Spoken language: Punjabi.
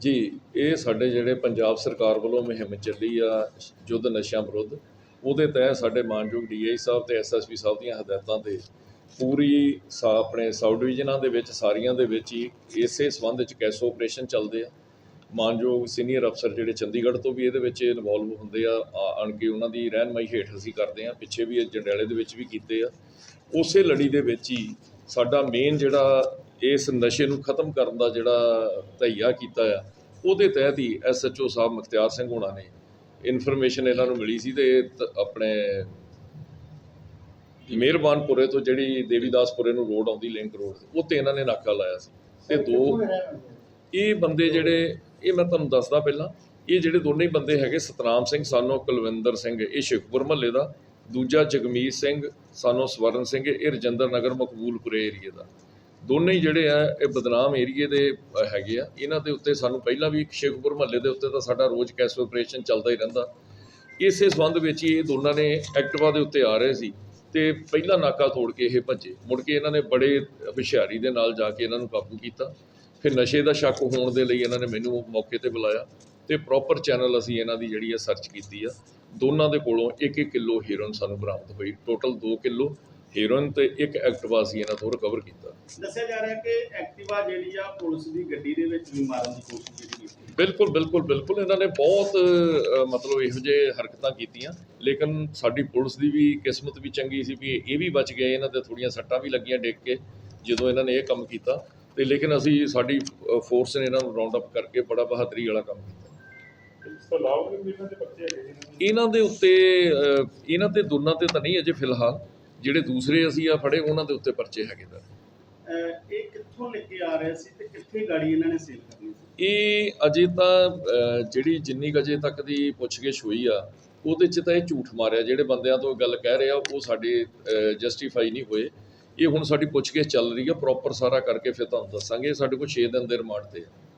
ਜੀ, ਇਹ ਸਾਡੇ ਜਿਹੜੇ ਪੰਜਾਬ ਸਰਕਾਰ ਵੱਲੋਂ ਮੁਹਿੰਮ ਚੱਲੀ ਆ, ਯੁੱਧ ਨਸ਼ਿਆਂ ਵਿਰੁੱਧ, ਉਹਦੇ ਤਹਿਤ ਸਾਡੇ ਮਾਨਯੋਗ ਡੀਆਈ ਸਾਹਿਬ ਤੇ ਐਸਐਸਪੀ ਸਾਹਿਬ ਦੀਆਂ ਹਦਾਇਤਾਂ ਤੇ ਪੂਰੀ ਸਾ, ਆਪਣੇ ਸਾਊਥ ਡਿਵੀਜ਼ਨਾਂ ਦੇ ਵਿੱਚ, ਸਾਰੀਆਂ ਦੇ ਵਿੱਚ ਹੀ ਇਸੇ ਸੰਬੰਧ ਵਿੱਚ ਕੈਸੋ ਆਪਰੇਸ਼ਨ ਚੱਲਦੇ ਆ। ਮਾਨਯੋਗ ਸੀਨੀਅਰ ਅਫਸਰ ਜਿਹੜੇ ਚੰਡੀਗੜ੍ਹ ਤੋਂ ਵੀ ਇਹਦੇ ਵਿੱਚ ਇਨਵੋਲਵ ਹੁੰਦੇ ਆ, ਆ- ਆਣ ਕੇ ਉਹਨਾਂ ਦੀ ਰਹਿਨਮਾਈ ਹੇਠ ਅਸੀਂ ਕਰਦੇ ਆ, ਪਿੱਛੇ ਵੀ ਇਹ ਜੰਡਿਆਲੇ ਦੇ ਵਿੱਚ ਵੀ ਕੀਤੇ ਆ। ਉਸੇ ਲੜੀ ਦੇ ਵਿੱਚ ਹੀ ਸਾਡਾ ਮੇਨ ਜਿਹੜਾ ਇਸ ਨਸ਼ੇ ਨੂੰ ਖਤਮ ਕਰਨ ਦਾ ਜਿਹੜਾ ਧਈਆ ਕੀਤਾ ਆ ਉਹਦੇ ਤਹਿਤ ਹੀ ਐਸਐਚਓ ਸਾਹਿਬ ਮੁਖਤਿਆਰ ਸਿੰਘ ਹੋਣਾ ਨੇ ਇਨਫੋਰਮੇਸ਼ਨ ਇਹਨਾਂ ਨੂੰ ਮਿਲੀ ਸੀ ਤੇ ਤ- ਆਪਣੇ ਮਿਹਰਬਾਨਪੁਰੇ ਤੋਂ ਜਿਹੜੀ ਦੇਵੀਦਾਸਪੁਰੇ ਨੂੰ ਰੋਡ ਆਉਂਦੀ ਲਿੰਕ ਰੋਡ ਉੱਤੇ ਇਹਨਾਂ ਨੇ ਨਾਕਾ ਲਾਇਆ ਸੀ। ਤੇ ਦੋ ਇਹ ਬੰਦੇ ਜਿਹੜੇ ਇਹ ਮੈਂ ਤੁਹਾਨੂੰ ਦੱਸਦਾ ਪਹਿਲਾਂ ਇਹ ਜਿਹੜੇ ਦੋਨੇ ਹੀ ਬੰਦੇ ਹੈਗੇ ਸਤਨਾਮ ਸਿੰਘ ਸਾਨੋ ਕੁਲਵਿੰਦਰ ਸਿੰਘ ਇਹ ਸ਼ਿਵਪੁਰ ਮਹੱਲੇ ਦਾ ਦੂਜਾ ਜਗਮੀਤ ਸਿੰਘ ਸਾਨੋ ਸਵਰਨ ਸਿੰਘ ਇਹ ਰਜਿੰਦਰ ਨਗਰ ਮਕਬੂਲਪੁਰੇ ਏਰੀਏ ਦਾ। ਦੋਨੇ ਹੀ ਜਿਹੜੇ ਆ, ਇਹ ਬਦਨਾਮ ਏਰੀਏ ਦੇ ਹੈਗੇ ਆ। ਇਹਨਾਂ ਦੇ ਉੱਤੇ ਸਾਨੂੰ ਪਹਿਲਾਂ ਵੀ ਸ਼ੇਖਪੁਰ ਮਹੱਲੇ ਦੇ ਉੱਤੇ ਤਾਂ ਸਾਡਾ ਰੋਜ਼ ਕੈਸ ਆਪਰੇਸ਼ਨ ਚੱਲਦਾ ਹੀ ਰਹਿੰਦਾ। ਇਸੇ ਸੰਬੰਧ ਵਿੱਚ ਹੀ ਇਹ ਦੋਨਾਂ ਨੇ ਐਕਟਿਵਾ ਦੇ ਉੱਤੇ ਆ ਰਹੇ ਸੀ ਤੇ ਪਹਿਲਾ ਨਾਕਾ ਤੋੜ ਕੇ ਇਹ ਭੱਜੇ। ਮੁੜ ਕੇ ਇਹਨਾਂ ਨੇ ਬੜੇ ਹੁਸ਼ਿਆਰੀ ਦੇ ਨਾਲ ਜਾ ਕੇ ਇਹਨਾਂ ਨੂੰ ਕਾਬੂ ਕੀਤਾ। ਫਿਰ ਨਸ਼ੇ ਦਾ ਸ਼ੱਕ ਹੋਣ ਦੇ ਲਈ ਇਹਨਾਂ ਨੇ ਮੈਨੂੰ ਮੌਕੇ ਤੇ ਬੁਲਾਇਆ ਤੇ ਪ੍ਰੋਪਰ ਚੈਨਲ ਅਸੀਂ ਇਹਨਾਂ ਦੀ ਜਿਹੜੀ ਆ ਸਰਚ ਕੀਤੀ ਆ। ਦੋਨਾਂ ਦੇ ਕੋਲੋਂ 1-1 ਕਿਲੋ ਹੀਰੋਇਨ ਸਾਨੂੰ ਬਰਾਮਦ ਹੋਈ। ਟੋਟਲ 2 ਕਿਲੋ ਹੀਰੋਇਨ ਤੇ ਇੱਕ ਐਕਟਿਵਾ ਅਸੀਂ ਇਹਨਾਂ ਤੋਂ ਰਿਕਵਰ ਕੀਤਾ। ਦੱਸਿਆ ਜਾ ਰਿਹਾ ਕਿ ਐਕਟਿਵਾ ਜਿਹੜੀ ਆ ਪੁਲਿਸ ਦੀ ਗੱਡੀ ਦੇ ਵਿੱਚ ਵੀ ਮਾਰਨ ਦੀ ਕੋਸ਼ਿਸ਼ ਕੀਤੀ। ਬਿਲਕੁਲ ਬਿਲਕੁਲ ਬਿਲਕੁਲ। ਇਹਨਾਂ ਨੇ ਬਹੁਤ ਮਤਲਬ ਇਹੋ ਜਿਹੇ ਹਰਕਤਾਂ ਕੀਤੀਆਂ ਲੇਕਿਨ ਸਾਡੀ ਪੁਲਿਸ ਦੀ ਵੀ ਕਿਸਮਤ ਵੀ ਚੰਗੀ ਸੀ ਵੀ ਇਹ ਵੀ ਬਚ ਗਏ ਇਹਨਾਂ ਦੇ ਥੋੜੀਆਂ ਸੱਟਾਂ ਵੀ ਲੱਗੀਆਂ ਡਿੱਗ ਕੇ ਜਦੋਂ ਇਹਨਾਂ ਨੇ ਇਹ ਕੰਮ ਕੀਤਾ। ਤੇ ਲੇਕਿਨ ਅਸੀਂ ਸਾਡੀ ਫੋਰਸ ਨੇ ਇਹਨਾਂ ਨੂੰ ਰਾਉਂਡ ਅਪ ਕਰਕੇ ਬੜਾ ਬਹਾਦਰੀ ਵਾਲਾ ਕੰਮ ਕੀਤਾ। ਇਹਨਾਂ ਦੇ ਉੱਤੇ ਇਹਨਾਂ ਤੇ ਦੋਨਾਂ ਤੇ ਤਾਂ ਨਹੀਂ ਅਜੇ ਫਿਲਹਾਲ। ਜਿਹੜੇ ਦੂਸਰੇ ਅਸੀਂ ਆ ਫੜੇ ਉਹਨਾਂ ਦੇ ਉੱਤੇ ਪਰਚੇ ਹੈਗੇ ਦਾ ਇਹ ਕਿੱਥੋਂ ਲੈ ਕੇ ਆ ਰਹੇ ਸੀ ਤੇ ਕਿੱਥੇ ਗਾੜੀ ਇਹਨਾਂ ਨੇ ਸੇਲ ਕਰਨੀ ਸੀ? ਇਹ ਅਜੇ ਤਾਂ ਜਿਹੜੀ ਜਿੰਨੀ ਅਜੇ ਤੱਕ ਦੀ ਪੁੱਛਗਿੱਛ ਹੋਈ ਆ ਉਹਦੇ 'ਚ ਤਾਂ ਇਹ ਝੂਠ ਮਾਰਿਆ। ਜਿਹੜੇ ਬੰਦਿਆਂ ਤੋਂ ਗੱਲ ਕਹਿ ਰਹੇ ਉਹ ਸਾਡੇ ਜਸਟੀਫਾਈ ਨਹੀਂ ਹੋਏ। ਇਹ ਹੁਣ ਸਾਡੀ ਪੁੱਛਗਿੱਛ ਚੱਲ ਰਹੀ ਆ ਪ੍ਰੋਪਰ ਸਾਰਾ ਕਰਕੇ ਫਿਰ ਤੁਹਾਨੂੰ ਦੱਸਾਂਗੇ। ਸਾਡੇ ਕੋਲ 6 ਦਿਨ ਦੇ ਰਿਮਾਂਡ ਤੇ ਆ।